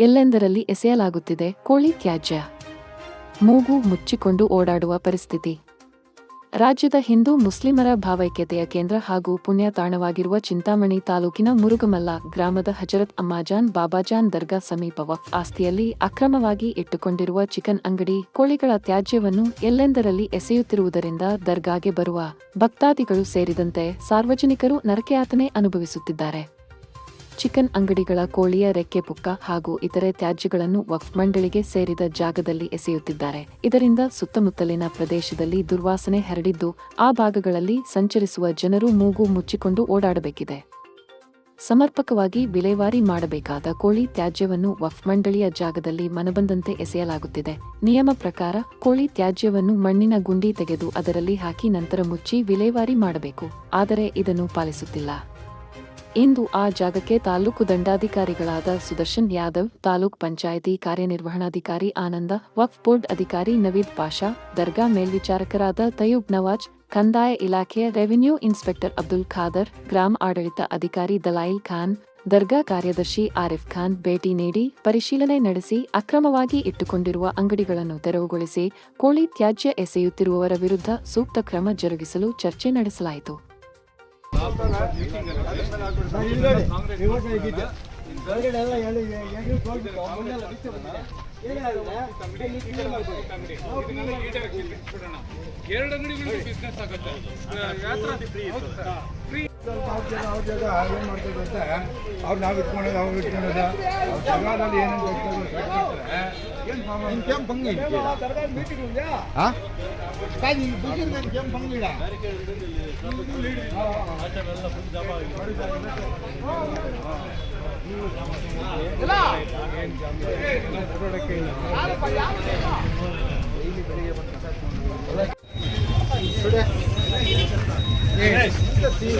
ಎಲ್ಲೆಂದರಲ್ಲಿ ಎಸೆಯಲಾಗುತ್ತಿದೆ ಕೋಳಿ ತ್ಯಾಜ್ಯ? ಮೂಗು ಮುಚ್ಚಿಕೊಂಡು ಓಡಾಡುವ ಪರಿಸ್ಥಿತಿ. ರಾಜ್ಯದ ಹಿಂದೂ ಮುಸ್ಲಿಮರ ಭಾವೈಕ್ಯತೆಯ ಕೇಂದ್ರ ಹಾಗೂ ಪುಣ್ಯ ತಾಣವಾಗಿರುವ ಚಿಂತಾಮಣಿ ತಾಲೂಕಿನ ಮುರುಗಮಲ್ಲ ಗ್ರಾಮದ ಹಜರತ್ ಅಮ್ಮಾಜಾನ್ ಬಾಬಾಜಾನ್ ದರ್ಗಾ ಸಮೀಪ ವಫ್ ಆಸ್ತಿಯಲ್ಲಿ ಅಕ್ರಮವಾಗಿ ಇಟ್ಟುಕೊಂಡಿರುವ ಚಿಕನ್ ಅಂಗಡಿ ಕೋಳಿಗಳ ತ್ಯಾಜ್ಯವನ್ನು ಎಲ್ಲೆಂದರಲ್ಲಿ ಎಸೆಯುತ್ತಿರುವುದರಿಂದ ದರ್ಗಾಗೆ ಬರುವ ಭಕ್ತಾದಿಗಳು ಸೇರಿದಂತೆ ಸಾರ್ವಜನಿಕರು ನರಕಯಾತನೆ ಅನುಭವಿಸುತ್ತಿದ್ದಾರೆ. ಚಿಕನ್ ಅಂಗಡಿಗಳ ಕೋಳಿಯ ರೆಕ್ಕೆ ಪುಕ್ಕ ಹಾಗೂ ಇತರೆ ತ್ಯಾಜ್ಯಗಳನ್ನು ವಕ್ಫ್ ಮಂಡಳಿಗೆ ಸೇರಿದ ಜಾಗದಲ್ಲಿ ಎಸೆಯುತ್ತಿದ್ದಾರೆ. ಇದರಿಂದ ಸುತ್ತಮುತ್ತಲಿನ ಪ್ರದೇಶದಲ್ಲಿ ದುರ್ವಾಸನೆ ಹರಡಿದ್ದು, ಆ ಭಾಗಗಳಲ್ಲಿ ಸಂಚರಿಸುವ ಜನರು ಮೂಗು ಮುಚ್ಚಿಕೊಂಡು ಓಡಾಡಬೇಕಿದೆ. ಸಮರ್ಪಕವಾಗಿ ವಿಲೇವಾರಿ ಮಾಡಬೇಕಾದ ಕೋಳಿ ತ್ಯಾಜ್ಯವನ್ನು ವಫ್ ಮಂಡಳಿಯ ಜಾಗದಲ್ಲಿ ಮನಬಂದಂತೆ ಎಸೆಯಲಾಗುತ್ತಿದೆ. ನಿಯಮ ಪ್ರಕಾರ, ಕೋಳಿ ತ್ಯಾಜ್ಯವನ್ನು ಮಣ್ಣಿನ ಗುಂಡಿ ತೆಗೆದು ಅದರಲ್ಲಿ ಹಾಕಿ ನಂತರ ಮುಚ್ಚಿ ವಿಲೇವಾರಿ ಮಾಡಬೇಕು. ಆದರೆ ಇದನ್ನು ಪಾಲಿಸುತ್ತಿಲ್ಲ. ಇಂದು ಆ ಜಾಗಕ್ಕೆ ತಾಲೂಕು ದಂಡಾಧಿಕಾರಿಗಳಾದ ಸುದರ್ಶನ್ ಯಾದವ್, ತಾಲೂಕ್ ಪಂಚಾಯಿತಿ ಕಾರ್ಯನಿರ್ವಹಣಾಧಿಕಾರಿ ಆನಂದ, ವಕ್ಫ್ ಬೋರ್ಡ್ ಅಧಿಕಾರಿ ನವೀದ್ ಪಾಷಾ, ದರ್ಗಾ ಮೇಲ್ವಿಚಾರಕರಾದ ತಯೂಬ್ ನವಾಜ್, ಕಂದಾಯ ಇಲಾಖೆಯ ರೆವಿನ್ಯೂ ಇನ್ಸ್ಪೆಕ್ಟರ್ ಅಬ್ದುಲ್ ಖಾದರ್, ಗ್ರಾಮ ಆಡಳಿತ ಅಧಿಕಾರಿ ದಲಾಯಿಲ್ ಖಾನ್, ದರ್ಗಾ ಕಾರ್ಯದರ್ಶಿ ಆರಿಫ್ ಖಾನ್ ಭೇಟಿ ನೀಡಿ ಪರಿಶೀಲನೆ ನಡೆಸಿ ಅಕ್ರಮವಾಗಿ ಇಟ್ಟುಕೊಂಡಿರುವ ಅಂಗಡಿಗಳನ್ನು ತೆರವುಗೊಳಿಸಿ ಕೋಳಿ ತ್ಯಾಜ್ಯ ಎಸೆಯುತ್ತಿರುವವರ ವಿರುದ್ಧ ಸೂಕ್ತ ಕ್ರಮ ಜರುಗಿಸಲು ಚರ್ಚೆ ನಡೆಸಲಾಯಿತು. ಎರಡು ಅಂಗಡಿಗಳು ಬಿಸ್ನೆಸ್ ಆಗುತ್ತೆ ಫ್ರೀ ಅವ್ರ ಜಾಗ ಅವ್ರ ಜಾಗ ಏನ್ ಮಾಡ್ತಾರೆ ಅಂತ ಅವ್ರು ನಾವು ಇಟ್ಕೊಳ್ಳೋದು ಅವ್ರು ಇಟ್ಕೊಳ್ಳೋದು ಅವ್ರ ಜಾಗದಲ್ಲಿ ಏನೇನು ಏನು ಭಂಗಿ ಹಾಂ? ಕಾಯಿ ಬುದ್ಧಿಂದ ಕೆಂಪು ಭಂಗಿಡ ಜೀವ